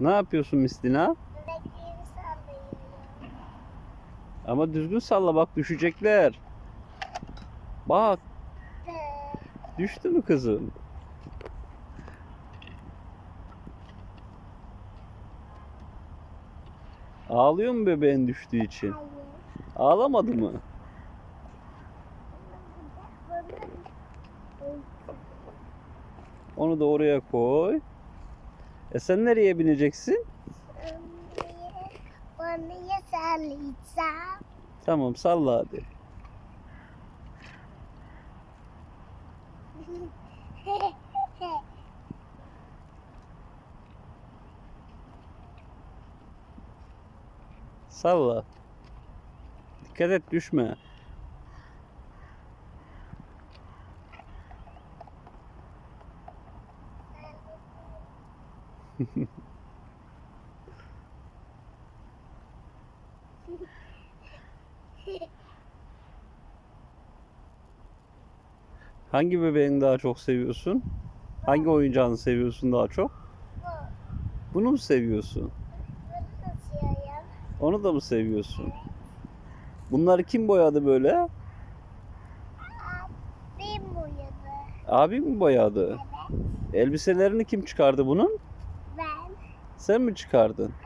Ne yapıyorsun Mistina? Ama düzgün salla bak düşecekler. Bak düştü mü kızım? Ağlıyor mu bebeğin düştüğü için? Hayır. Ağlamadı mı? Onu da oraya koy. E sen nereye bineceksin? Onu sallayacağım. Tamam salla hadi. Salla. Dikkat et düşme. Hangi bebeğini daha çok seviyorsun? Hangi oyuncağını seviyorsun daha çok? Bu. Bunu mu seviyorsun? Onu da mı seviyorsun? Bunları kim boyadı böyle? Abim boyadı. Abi mi boyadı? Evet. Elbiselerini kim çıkardı bunun? Sen mi çıkardın?